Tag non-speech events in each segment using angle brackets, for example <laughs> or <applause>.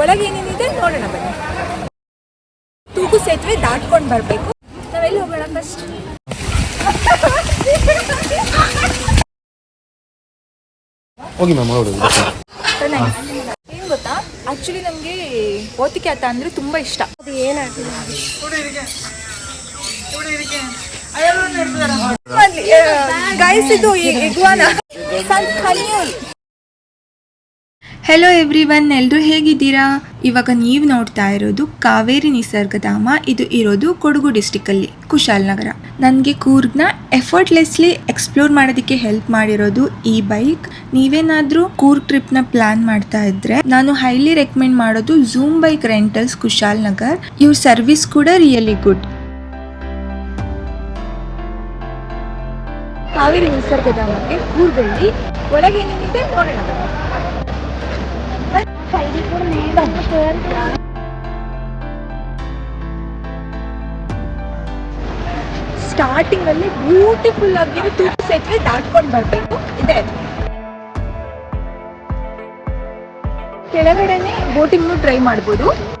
ಒಳಗೆ ಏನೇನಿದೆ ನೋಡೋಣ ಬನ್ನಿ. ತೂಗು ಸೇತುವೆ ದಾಟ್ಕೊಂಡು ಬರಬೇಕು. ನಾವೆಲ್ಲಿ ಹೋಗೋಣ ಫಸ್ಟ್ ಹೋಗಿ ಮ್ಯಾಮ್ ಹೌದು. ಏನು ಗೊತ್ತಾ? ಆಕ್ಚುಲಿ ನಮಗೆ ಓತಿಕೆ ಆತ ಅಂದರೆ ತುಂಬ ಇಷ್ಟ. ಅದು ಏನಾಗ್ತದೆ ಗೈಸ್ ಇದು ಇಗ್ವಾನ. ಸಂತ್ ಖನ್ಯೂಲ್ ಹೆಲೋ ಎವ್ರಿ ಒನ್ ಎಲ್ಲರೂ ಹೇಗಿದ್ದೀರಾ? ಇವಾಗ ನೀವು ನೋಡ್ತಾ ಇರೋದು ಕಾವೇರಿ ನಿಸರ್ಗಧಾಮ. ಇದು ಇರೋದು ಕೊಡಗು ಡಿಸ್ಟಿಕಲ್ಲಿ ಕುಶಾಲನಗರ ನನಗೆ ಕೂರ್ಗ್ನ ಎಫರ್ಟ್ಲೆಸ್ಲಿ ಎಕ್ಸ್ಪ್ಲೋರ್ ಮಾಡೋದಕ್ಕೆ ಹೆಲ್ಪ್ ಮಾಡಿರೋದು ಈ ಬೈಕ್ ನೀವೇನಾದರೂ ಕೂರ್ಗ್ ಟ್ರಿಪ್ನ ಪ್ಲಾನ್ ಮಾಡ್ತಾ ಇದ್ರೆ, ನಾನು ಹೈಲಿ ರೆಕಮೆಂಡ್ ಮಾಡೋದು ಝೂಮ್ ಬೈಕ್ ರೆಂಟಲ್ಸ್ ಕುಶಾಲ್ನಗರ್ ಇವ್ರ ಸರ್ವಿಸ್ ಕೂಡ ರಿಯಲಿ ಗುಡ್ ಕಾವೇರಿ ನಿಸರ್ಗಧಾಮಕ್ಕೆ ಕೂರ್ಗಲ್ಲಿ ಏನೇನಿದೆ ನೋಡೋಣ ಸ್ಟಾರ್ಟಿಂಗ್ ಅಲ್ಲಿ ಬ್ಯೂಟಿಫುಲ್ ಆಗಿ ತುಂಬ ಸೇತುವೆ ದಾಟ್ಕೊಂಡು ಬರಬೇಕು. ಇದೆ. ಕೆಳಗಡೆನೆ ಬೋಟಿಂಗ್ ಟ್ರೈ ಮಾಡ್ಬೋದು.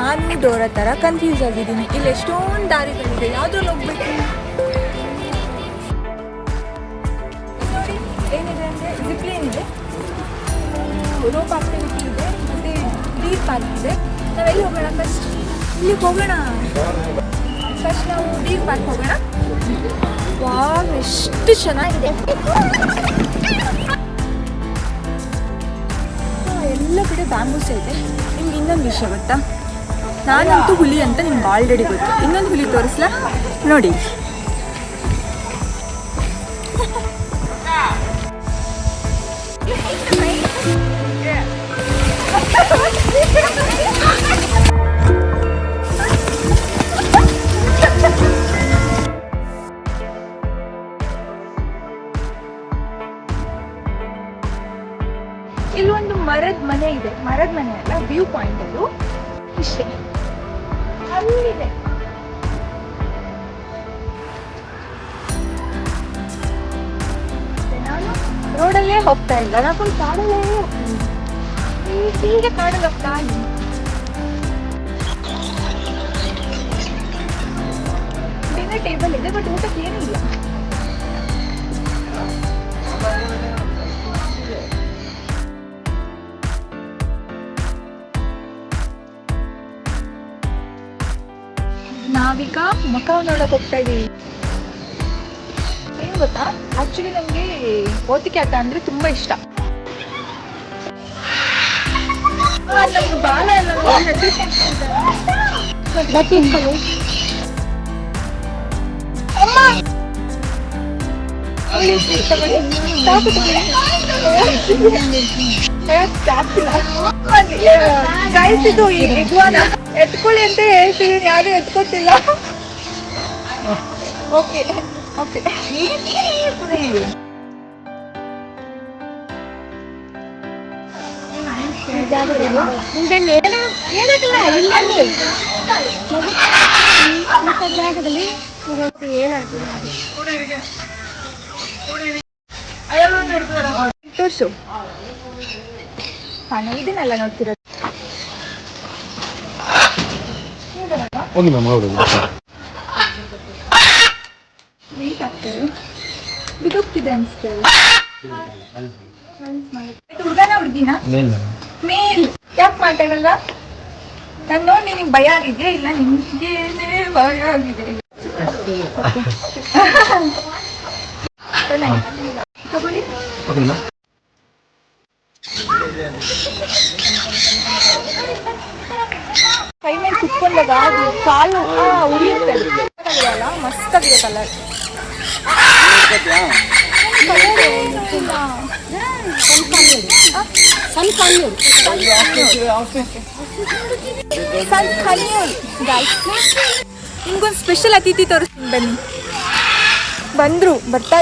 ನಾನು ಡೋರ ಥರ ಕನ್ಫ್ಯೂಸ್ ಆಗಿದ್ದೀನಿ. ಇಲ್ಲಿ ಎಷ್ಟೊಂದು ದಾರಿಗಳಿದೆ. ಯಾವ್ದ್ರಲ್ಲಿ ಹೋಗ್ಬೇಕು? ಏನಿದೆ ಅಂದರೆ ಜಿಪ್ಲೇನ್ ಇದೆ. ರೋಪ್ ಆಕ್ಟಿವಿಟಿ ಇದೆ. ಮತ್ತು ಡೀರ್ ಪಾರ್ಕ್ ಇದೆ. ನಾವೆಲ್ಲಿ ಹೋಗೋಣ ಫಸ್ಟ್ ಇಲ್ಲಿ ಹೋಗೋಣ. ಫಸ್ಟ್ ನಾವು ಡೀರ್ ಪಾರ್ಕ್ ಹೋಗೋಣ. ವಾವ್, ಎಷ್ಟು ಚೆನ್ನಾಗಿದೆ. ಎಲ್ಲ ಕಡೆ ಬ್ಯಾಂಬೂಸ್ ಇದೆ. ನಿಮ್ಗೆ ಇನ್ನೊಂದು ವಿಷಯ ಗೊತ್ತಾ? ನಾನಂತೂ ಹುಲಿ ಅಂತ ನಿಮ್ಗೆ ಆಲ್ರೆಡಿ ಗೊತ್ತು. ಇನ್ನೊಂದು ಹುಲಿ ತೋರಿಸ್ಲಾ? ನೋಡಿ. ಇಲ್ಲೊಂದು ಮರದ ಮನೆ ಇದೆ. ಮರದ ಮನೆ ಅಲ್ಲ ವ್ಯೂ ಪಾಯಿಂಟ್ ಅದು. ಇಷ್ಟೇ. ಅಲ್ಲಿದೆ ನಾನು ರೋಡಲ್ಲೇ ಹೋಗ್ತಾ ಇಲ್ಲ ನಾನು ಕಾಡಲ್ಲೇ ಹೀಗೆ ಕಾಡಲ್ಲಿ ಹೋಗ್ತಾ ಇದ್ದೀನಿ ಡಿನ್ನರ್ ಟೇಬಲ್ ಇದೆ ಬಟ್ ಊಟಕ್ಕೆ ಏನೂ ಇಲ್ಲ. ಮುಖ ನೋಡಕ್ ಹೋಗ್ತಾ ಇದೀವಿ ಏನ್ ಗೊತ್ತಾ ಆಕ್ಚುಲಿ ನಮಗೆ ಓತಿಕೆ ಆಟ ಅಂದ್ರೆ ತುಂಬಾ ಇಷ್ಟ ಎತ್ಕೊಳ್ಳಿ ಅಂತ ಬಾಲ ಎತ್ಕೊಳ್ಳಿ ಅಂತ ಹೆದ್ರಿಸ್ಕೊಂಡ್ಬಿಟ್ಟಿದೆ. ಅಮ್ಮ! Please, <laughs> ಓಕೆ ಓಕೆ ತೋರ್ಸು. ಹಾ ನಾವು ಇದನ್ನೆಲ್ಲ ನೋಡ್ತಿರೋದು. ಹೋಗಿ ಮ್ಯಾಮ್ ಹೌದು ಬಿದ್ದೋಗ್ತಿದೆ ಅನ್ಸ್ತದೆ ಹುಡುಗನ ಹುಡುಗಿನ? ಮೇಲ್ ಯಾಕೆ ಮಾತಾಡಲ್ಲ? ನಾನು ನೋಡಿ ನಿನಗೆ ಭಯ ಆಗಿದೆ. ಇಲ್ಲ ನಿಮ್ಗೇನೆ ಭಯ ಆಗಿದೆ. ತಗೊಳ್ಳಿ. ಕೈ ಮೇಲೆ ಕುತ್ಕೊಂಡಾಗ ಅದು ಕಾಲು ಆ, ಉರಿಯುತ್ತೆ. ಅದು. ಅಲ್ಲ ಮಸ್ತಾಗಿದೆ ಕಲರ್ ನಿಮ್ಗೊಂದು ಸ್ಪೆಷಲ್ ಅತಿಥಿ ತೋರಿಸ್ತೀನಿ ಬನ್ನಿ. ಬಂದ್ರು ಬರ್ತಾ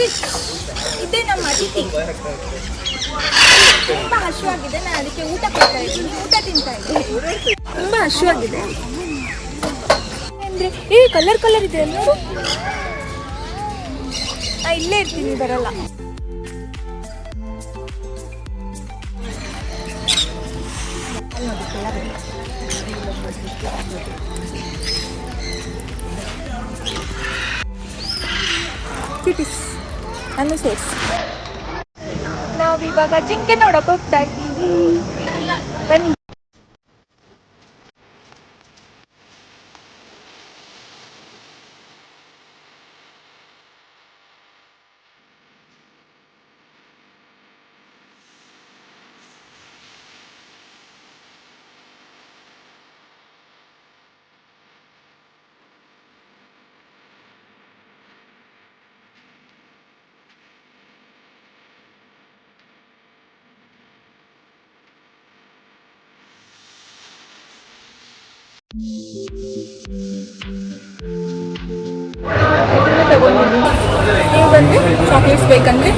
ರಿಚ್ ಇದೇ ನಮ್ಮ ಅತಿಥಿ. ತುಂಬ ಹಸುವಾಗಿದೆ ನಾನು ಅದಕ್ಕೆ ಊಟ ಕೊಡ್ತಾ ಇದ್ದೀನಿ. ಊಟ ತಿಂತಾ ಇದ್ದೀನಿ. ತುಂಬ ಹಸುವಾಗಿದೆ. ಅಂದರೆ ಏ ಕಲರ್ ಕಲರ್ ಇದೆ ನೋಡು ನಾ ಇಲ್ಲೇ ಇರ್ತೀನಿ ಬರಲ್ಲ. ಸಿಟಿಸ್ ಅನ್ನು ಸೇರಿಸಿ. ನಾವಿವಾಗ ಜಿಂಕೆ ನೋಡಕ್ ಹೋಗ್ತಾ ಇದ್ದೀವಿ. ಬನ್ನಿ. ನೀವು ಬಂದರೆ ಚಾಕ್ಲೇಟ್ಸ್ ಬೇಕಂದ್ರೆ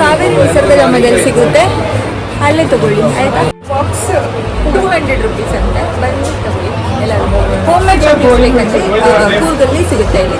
ಕಾವೇರಿ ನಿಸರ್ಗಧಾಮದಲ್ಲಿ ಸಿಗುತ್ತೆ. ಅಲ್ಲೇ ತಗೊಳ್ಳಿ, ಆಯ್ತಾ? ಬಾಕ್ಸ್ ಟೂ ಹಂಡ್ರೆಡ್ ರುಪೀಸ್ ಅಂತೆ ಬನ್ನಿ ತಗೊಳ್ಳಿ. ಎಲ್ಲರೂ. ಹೋಮ್ ಮೇಡ್ ಚಾಕ್ಲೇಟ್ಸ್ ಬೇಕಂದರೆ ಕೂರ್ಗಲ್ಲಿ ಸಿಗುತ್ತೆ ಇಲ್ಲಿ.